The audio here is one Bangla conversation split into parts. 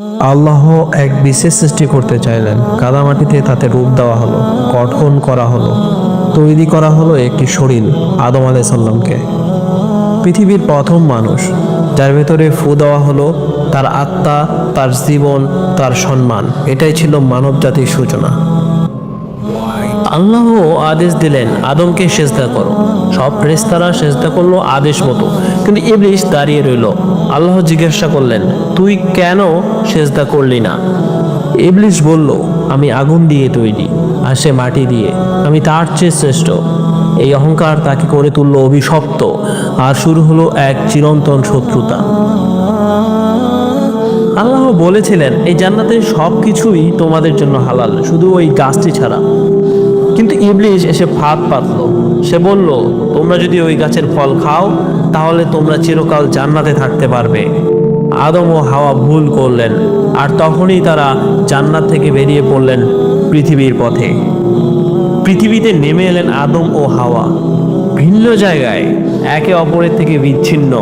আল্লাহ এক বিশেষ সৃষ্টি করতে চাইলেন। কাদামাটিতে তাতে রূপ দেওয়া হলো, গঠন করা হলো, তৈরি করা হলো একটি শরীর, আদম আলাইসাল্লামকে। পৃথিবীর প্রথম মানুষ, যার ভেতরে ফু দেওয়া হলো, তার আত্মা, তার জীবন, তার সম্মান। এটাই ছিল মানব জাতির সূচনা। আল্লাহ আদেশ দিলেন, আদমকে সেজদা করো। সব ফেরেশতারা সেজদা করল আদেশ মতো। কিন্তু ইবলিশ দাঁড়িয়ে রইল। আল্লাহ জিজ্ঞাসা করলেন, তুই কেন সেজদা করলি না? ইবলিশ বলল, আমি আগুন দিয়ে তৈরি আর সে মাটি দিয়ে। আমি তার চেয়ে শ্রেষ্ঠ। এই অহংকার তাকে করে তুলল অভিশপ্ত। আর শুরু হলো এক চিরন্তন শত্রুতা। আল্লাহ বলেছিলেন, এই জান্নাতের সব কিছুই তোমাদের জন্য হালাল। শুধু ওই গাছটি ছাড়া। ইবলিশ এসে ফাঁদ পাতল। সে বলল, তোমরা যদি ওই গাছের ফল খাও, তাহলে তোমরা চিরকাল জান্নাতে থাকতে পারবে। আদম ও হাওয়া ভুল করলেন, আর তখনই তারা জান্নাত থেকে বেরিয়ে পড়লেন পৃথিবীর পথে। পৃথিবীতে নেমে এলেন আদম ও হাওয়া। ভিন্ন জায়গায়, একে অপরের থেকে বিচ্ছিন্ন।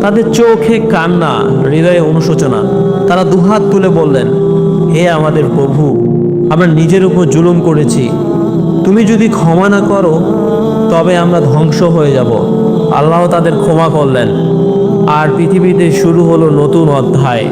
তাদের চোখে কান্না, হৃদয়ে অনুশোচনা। তারা দুহাত তুলে বললেন, হে আমাদের প্রভু, আমরা নিজের উপর জুলুম করেছি। যদি ক্ষমা না করো, তবে আমরা ধ্বংস হয়ে যাব। আল্লাহ তাদের ক্ষমা করলেন। আর পৃথিবীতে শুরু হলো নতুন অধ্যায়।